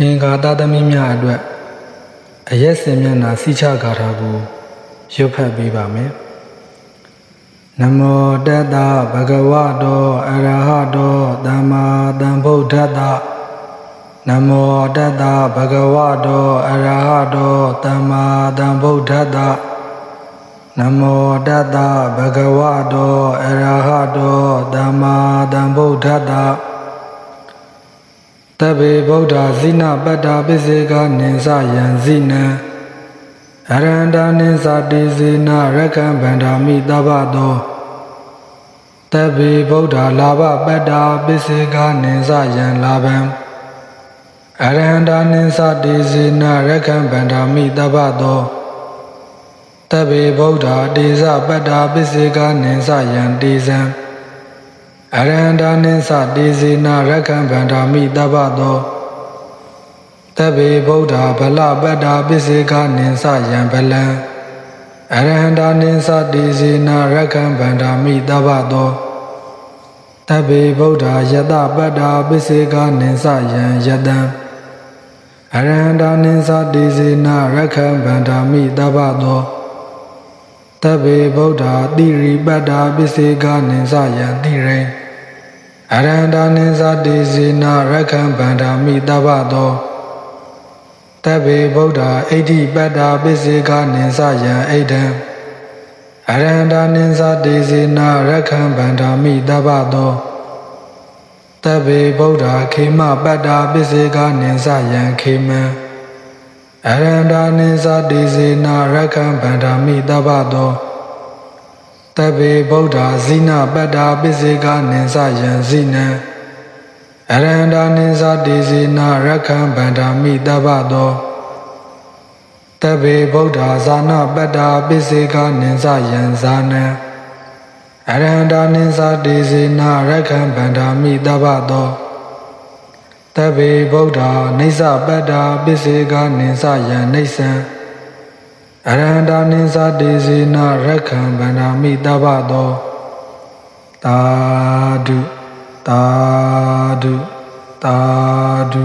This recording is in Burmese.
အင်္ဂါသားသမီးများအတွက်အရက်စင်မျက်နှာစိချဂါထာကိုရွတ်ဖတ်ပေးပါမယ်နမောတတ္တဗဂဝတောအရဟတောသမ္မာသမ္ဗုဒ္ဓတ္တနမောတတ္တဗဂဝတောအရဟတောသမ္မာသမ္ဗုဒ္ဓတ္တနမောတတ္တဗဂဝတောအရဟတောသမ္မာသမ္ဗုဒ္ဓတ္တ တဗ္ဗေဗုဒ္ဓဇိနပတ္တာပစ္စေကနိသယံဇိနံအရန္တာနိသတိဇေနရက္ခံဗန္ဓာမိတဗ္ဗတောတဗ္ဗေဗုဒ္ဓလာဘပတ္တာပစ္စေကနိသယံလာဗံအရန္တာနိသတိဇေနရက္ခံဗန္ဓာမိတဗ္ဗတောတဗ္ဗေဗုဒ္ဓတေဇပတ္တာပစ္စေကနိသယံတေဇံ အရဟန္တာနိသတေဇေနရက္ခံဗန္ဓာမိတပ္ပသောတဗ္ဗေဗုဒ္ဓဗလပတ္တာပစ္စေကနိသယံဗလံအရဟန္တာနိသတေဇေနရက္ခံဗန္ဓာမိတပ္ပသောတဗ္ဗေဗုဒ္ဓယတပတ္တာပစ္စေကနိသယံယတံအရဟန္တာနိသတေဇေနရက္ခံဗန္ဓာမိတပ္ပသောတဗ္ဗေဗုဒ္ဓတိရိပတ္တာပစ္စေကနိသယံတိရိ အရဟန္တာနိသတေဇေနရက္ခံဗန္ဓာမိတဗ္ဗသောတဗ္ဗေဗုဒ္ဓအဋ္ဌိပတ္တာပစ္စေကနိသယံဣဒံအရဟန္တာနိသတေဇေနရက္ခံဗန္ဓာမိတဗ္ဗသောတဗ္ဗေဗုဒ္ဓခေမပတ္တာပစ္စေကနိသယံခေမံအရဟန္တာနိသတေဇေနရက္ခံဗန္ဓာမိတဗ္ဗသော တဗ္ဗေဗုဒ္ဓဇိနပတ္တာပစ္စေကနိသယံဇိနံအရဟန္တာနိသတေဇေနရက္ခံဗန္ဓာမိတဗ္ဗသောတဗ္ဗေဗုဒ္ဓဇာနာပတ္တာပစ္စေကနိသယံဇာနံအရဟန္တာနိသတေဇေနရက္ခံဗန္ဓာမိတဗ္ဗသောတဗ္ဗေဗုဒ္ဓနိစ္စပတ္တာပစ္စေကနိသယံနိစ္စံ အရဟန္တာနိသတေဇေနရက္ခံဗန္ဓာမိတဗ္ဗသောသာဓုသာဓုသာဓု